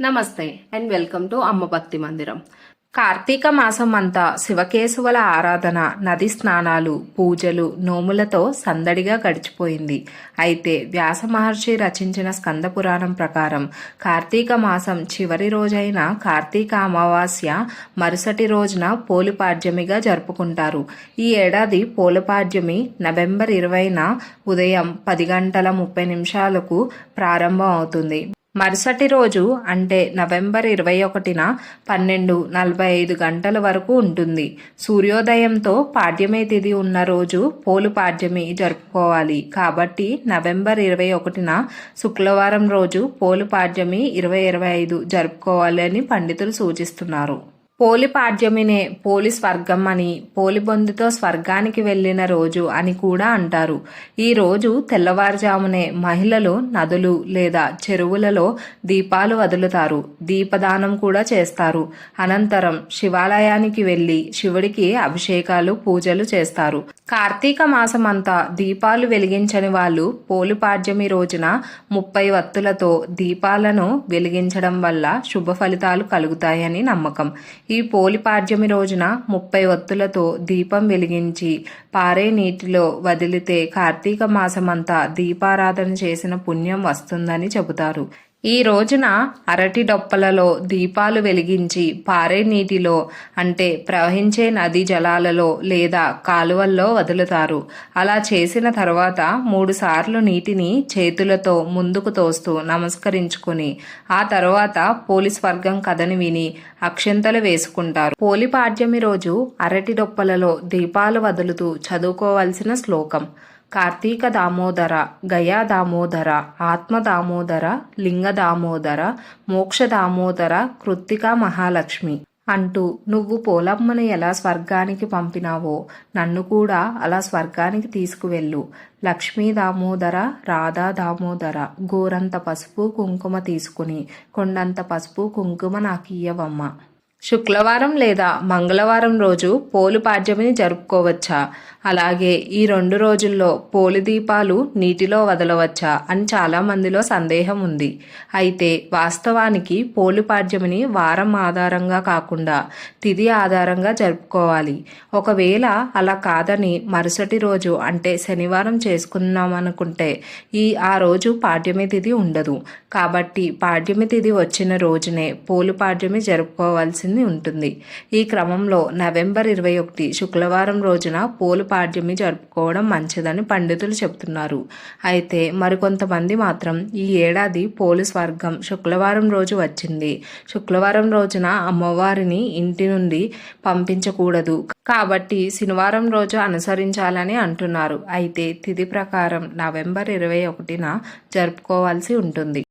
నమస్తే and welcome to అమ్మ భక్తి మందిరం. కార్తీక మాసం అంతా శివకేశవుల ఆరాధన నది స్నానాలు పూజలు నోములతో సందడిగా గడిచిపోయింది. అయితే వ్యాస మహర్షి రచించిన స్కంద పురాణం ప్రకారం కార్తీక మాసం చివరి రోజైన కార్తీక అమావాస్య మరుసటి రోజున పోలిపాడ్యమిగా జరుపుకుంటారు. ఈ ఏడాది పోలిపాడ్యమి నవంబర్ ఇరవైన ఉదయం పది గంటల ముప్పై నిమిషాలకు ప్రారంభం అవుతుంది మరుసటి రోజు అంటే నవంబర్ ఇరవై ఒకటిన పన్నెండు నలభై ఐదు గంటల వరకు ఉంటుంది. సూర్యోదయంతో పాడ్యమే తిది ఉన్న రోజు పోలు పాడ్యమి జరుపుకోవాలి. కాబట్టి నవంబర్ ఇరవై ఒకటిన శుక్రవారం రోజు పోలు పాడ్యమి ఇరవై ఇరవై ఐదు జరుపుకోవాలి అని పండితులు సూచిస్తున్నారు. పోలిపాడ్యమినే పోలి స్వర్గం అని పోలిబొందుతో స్వర్గానికి వెళ్ళిన రోజు అని కూడా అంటారు. ఈ రోజు తెల్లవారుజామునే మహిళలు నదులు లేదా చెరువులలో దీపాలు వదులుతారు. దీపదానం కూడా చేస్తారు. అనంతరం శివాలయానికి వెళ్ళి శివుడికి అభిషేకాలు పూజలు చేస్తారు. కార్తీక మాసమంతా దీపాలు వెలిగించని వాళ్ళు పోలిపాడ్యమి రోజున ముప్పై వత్తులతో దీపాలను వెలిగించడం వల్ల శుభ ఫలితాలు కలుగుతాయని నమ్మకం. ఈ పోలిపాడ్యమి రోజున ముప్పై ఒత్తులతో దీపం వెలిగించి పారే నీటిలో వదిలితే కార్తీక మాసమంతా దీపారాధన చేసిన పుణ్యం వస్తుందని చెబుతారు. ఈ రోజున అరటి డొప్పలలో దీపాలు వెలిగించి పారే నీటిలో అంటే ప్రవహించే నదీ జలాలలో లేదా కాలువల్లో వదులుతారు. అలా చేసిన తర్వాత మూడుసార్లు నీటిని చేతులతో ముందుకు తోస్తూ నమస్కరించుకుని ఆ తర్వాత పోలీస్ వర్గం కథని విని అక్షంతలు వేసుకుంటారు. పోలి పాడ్యమి రోజు అరటి డొప్పలలో దీపాలు వదులుతూ చదువుకోవలసిన శ్లోకం. కార్తీక దామోదర గయా దామోదర ఆత్మ దామోదర లింగ దామోదర మోక్ష దామోదర కృత్తిక మహాలక్ష్మి అంటూ నువ్వు పోలమ్మని ఎలా స్వర్గానికి పంపినావో నన్ను కూడా అలా స్వర్గానికి తీసుకువెళ్ళు. లక్ష్మీ దామోదర రాధా దామోదర గోరంత పసుపు కుంకుమ తీసుకుని కొండంత పసుపు కుంకుమ నాకు ఇయ్యవమ్మ శుక్రవారం లేదా మంగళవారం రోజు పోలు పాడ్యమిని జరుపుకోవచ్చా? అలాగే ఈ రెండు రోజుల్లో పోలి దీపాలు నీటిలో వదలవచ్చా? అని చాలా మందిలో సందేహం ఉంది. అయితే వాస్తవానికి పోలు పాడ్యమిని వారం ఆధారంగా కాకుండా తిథి ఆధారంగా జరుపుకోవాలి. ఒకవేళ అలా కాదని మరుసటి రోజు అంటే శనివారం చేసుకున్నామనుకుంటే ఈ ఆ రోజు పాడ్యమి తిథి ఉండదు. కాబట్టి పాడ్యమి తిథి వచ్చిన రోజునే పోలు పాడ్యమి జరుపుకోవాల్సింది. చేయాల్సింది ఉంటుంది. ఈ క్రమంలో నవంబర్ ఇరవై ఒకటి శుక్రవారం రోజున పోలు పాడ్యమి జరుపుకోవడం మంచిదని పండితులు చెబుతున్నారు. అయితే మరికొంతమంది మాత్రం ఈ ఏడాది పోలీస్ వర్గం శుక్రవారం రోజు వచ్చింది. శుక్రవారం రోజున అమ్మవారిని ఇంటి నుండి పంపించకూడదు. కాబట్టి శనివారం రోజు అనుసరించాలని అంటున్నారు. అయితే తిథి ప్రకారం నవంబర్ ఇరవై ఒకటిన జరుపుకోవాల్సి ఉంటుంది.